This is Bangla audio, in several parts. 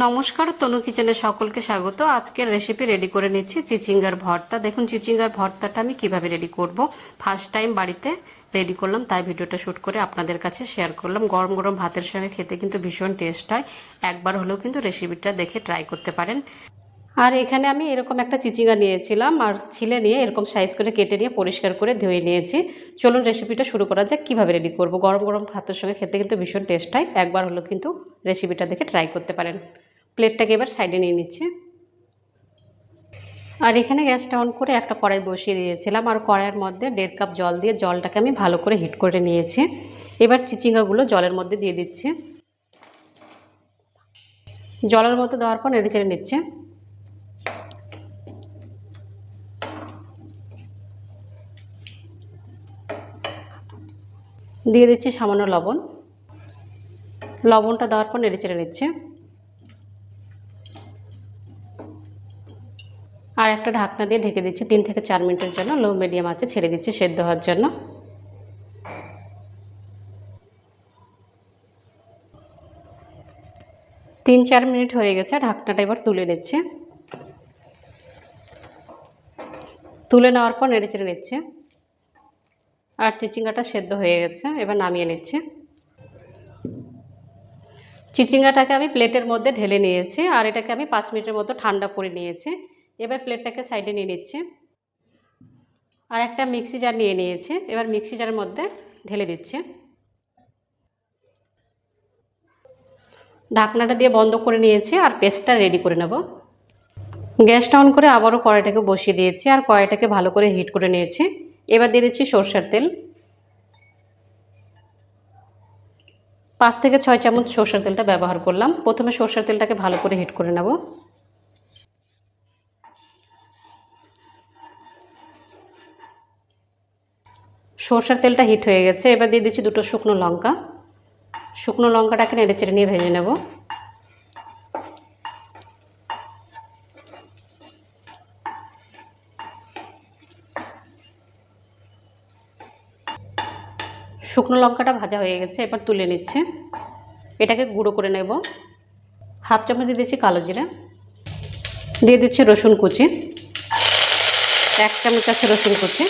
নমস্কার, তনু কিচেনে সকলকে স্বাগত। আজকের রেসিপি রেডি করে নিচ্ছি চিচিঙ্গার ভর্তা। দেখুন, চিচিঙ্গার ভর্তাটা আমি কীভাবে রেডি করব। ফার্স্ট টাইম বাড়িতে রেডি করলাম, তাই ভিডিওটা শ্যুট করে আপনাদের কাছে শেয়ার করলাম। গরম গরম ভাতের সঙ্গে খেতে কিন্তু ভীষণ টেস্ট হয়। একবার হলেও কিন্তু রেসিপিটা দেখে ট্রাই করতে পারেন। আর এখানে আমি এরকম একটা চিচিঙ্গা নিয়েছিলাম, আর ছিলে নিয়ে এরকম সাইজ করে কেটে নিয়ে পরিষ্কার করে ধুয়ে নিয়েছি। চলুন রেসিপিটা শুরু করা যাক, কীভাবে রেডি করব। গরম গরম ভাতের সঙ্গে খেতে কিন্তু ভীষণ টেস্ট হয়। একবার হলেও কিন্তু রেসিপিটা দেখে ট্রাই করতে পারেন। প্লেটটাকে এবার সাইডে নিয়ে নিচ্ছি। আর এখানে গ্যাসটা অন করে একটা কড়াই বসিয়ে দিয়েছিলাম আর কড়াইয়ের মধ্যে দেড় কাপ জল দিয়ে জলটাকে আমি ভালো করে হিট করে নিয়েছি। এবার চিচিঙ্গাগুলো জলের মধ্যে দিয়ে দিচ্ছি। জলের মধ্যে দেওয়ার পর নেড়ে চেড়ে নিচ্ছে। দিয়ে দিচ্ছি সামান্য লবণ। লবণটা দেওয়ার পর নেড়ে চেড়ে নিচ্ছে। আর একটা ঢাকনা দিয়ে ঢেকে দিচ্ছি তিন থেকে চার মিনিটের জন্য লো মিডিয়াম আছে ছেড়ে দিচ্ছি সেদ্ধ হওয়ার জন্য। তিন চার মিনিট হয়ে গেছে, ঢাকনাটা এবার তুলে নিচ্ছে। তুলে নেওয়ার পর নেড়ে চেড়ে নিচ্ছে। আর চিচিঙ্গাটা সেদ্ধ হয়ে গেছে, এবার নামিয়ে নিচ্ছে। চিচিঙ্গাটাকে আমি প্লেটের মধ্যে ঢেলে নিয়েছি, আর এটাকে আমি পাঁচ মিনিটের মতো ঠান্ডা করে নিয়েছি। এবার প্লেটটাকে সাইডে নিয়ে নিচ্ছি। আর একটা মিক্সি জার নিয়ে নিয়েছি। এবার মিক্সি জারের মধ্যে ঢেলে দিচ্ছি। ঢাকনাটা দিয়ে বন্ধ করে নিয়েছি আর পেস্টটা রেডি করে নেব। গ্যাসটা অন করে আবারও কড়াইটাকে বসিয়ে দিয়েছি আর কড়াইটাকে ভালো করে হিট করে নিয়েছি। এবার দিয়ে দিচ্ছি সর্ষের তেল। পাঁচ থেকে ছয় চামচ সর্ষের তেলটা ব্যবহার করলাম। প্রথমে সর্ষের তেলটাকে ভালো করে হিট করে নেব। সর্ষের তেলটা হিট হয়ে গেছে। এবার দিয়ে দিচ্ছি দুটো শুকনো লঙ্কা। শুকনো লঙ্কাটাকে নেড়ে চেড়ে নিয়ে ভেজে নেব। শুকনো লঙ্কাটা ভাজা হয়ে গেছে, এবার তুলে নিচ্ছে। এটাকে গুঁড়ো করে নেব। হাফ চামচ দিয়ে দিচ্ছি কালো জিরা। দিয়ে দিচ্ছি রসুন কুচি। এক চামচ আছে রসুন কুচি।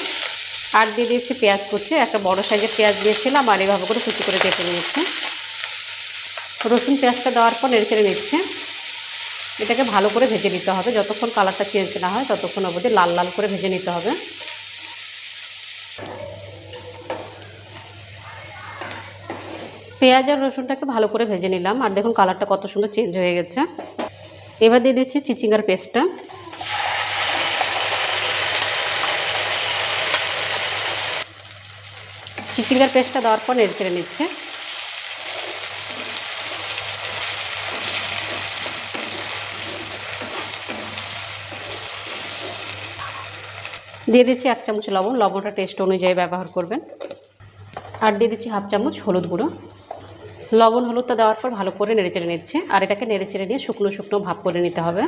আর দিয়ে দিয়েছি পেঁয়াজ কুচি, একটা বড় সাইজের পেঁয়াজ দিয়েছিলাম আর এভাবে করে কুচি করে কেটে নিয়েছি। রসুন পেঁয়াজটা দেওয়ার পর নেড়ে চেড়ে নিচ্ছে। এটাকে ভালো করে ভেজে নিতে হবে। যতক্ষণ কালারটা চেঞ্জ না হয়, ততক্ষণ অবধি লাল লাল করে ভেজে নিতে হবে। পেঁয়াজ আর রসুনটাকে ভালো করে ভেজে নিলাম। আর দেখুন কালারটা কত সুন্দর চেঞ্জ হয়ে গেছে। এবার দিয়ে দিচ্ছি চিচিঙ্গার পেস্টটা। চিচিঙ্গার পেস্টটা দেওয়ার পর নেড়ে চেড়ে নিচ্ছে। দিয়ে দিচ্ছি এক চামচ লবণ। লবণটা টেস্ট অনুযায়ী ব্যবহার করবেন। আর দিয়ে দিচ্ছি হাফ চামচ হলুদ গুঁড়ো। লবণ হলুদটা দেওয়ার পর ভালো করে নেড়ে চেড়ে নিচ্ছে। আর এটাকে নেড়ে চেড়ে নিয়ে শুকনো শুকনো ভাব করে নিতে হবে।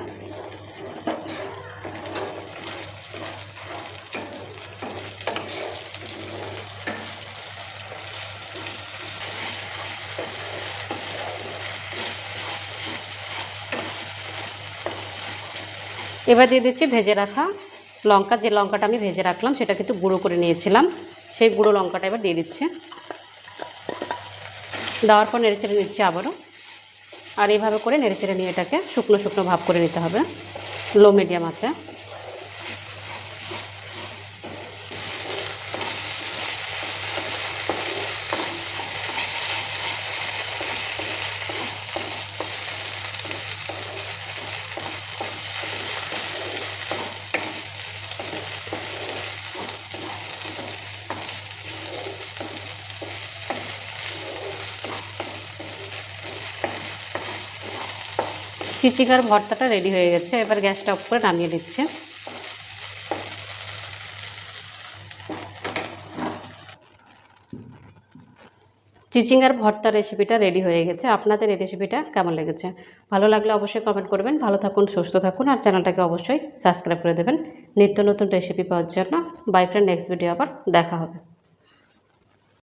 এবার দিয়ে দিচ্ছি ভেজে রাখা লঙ্কা। যে লঙ্কাটা আমি ভেজে রাখলাম, সেটা কিন্তু গুঁড়ো করে নিয়েছিলাম। সেই গুঁড়ো লঙ্কাটা এবার দিয়ে দিচ্ছে। দেওয়ার পর নেড়ে চেড়ে নিচ্ছি আবারও। আর এইভাবে করে নেড়ে চেড়ে নিয়ে এটাকে শুকনো শুকনো ভাব করে নিতে হবে। লো মিডিয়াম আছে চিচিকার ভর্তাটা রেডি হয়ে গেছে, এবার গ্যাসটা অফ করে নামিয়ে দিচ্ছে চিচিঙ্গার ভর্তা রেসিপিটা রেডি হয়ে গেছে। আপনাদের এই রেসিপিটা কেমন লেগেছে? ভালো লাগলে অবশ্যই কমেন্ট করবেন। ভালো থাকুন, সুস্থ থাকুন, আর চ্যানেলটাকে অবশ্যই সাবস্ক্রাইব করে দেবেন। নিত্য নতুন রেসিপি পাওয়ার জন্য। বাই ফ্রেন্ড নেক্সট ভিডিও আবার দেখা হবে।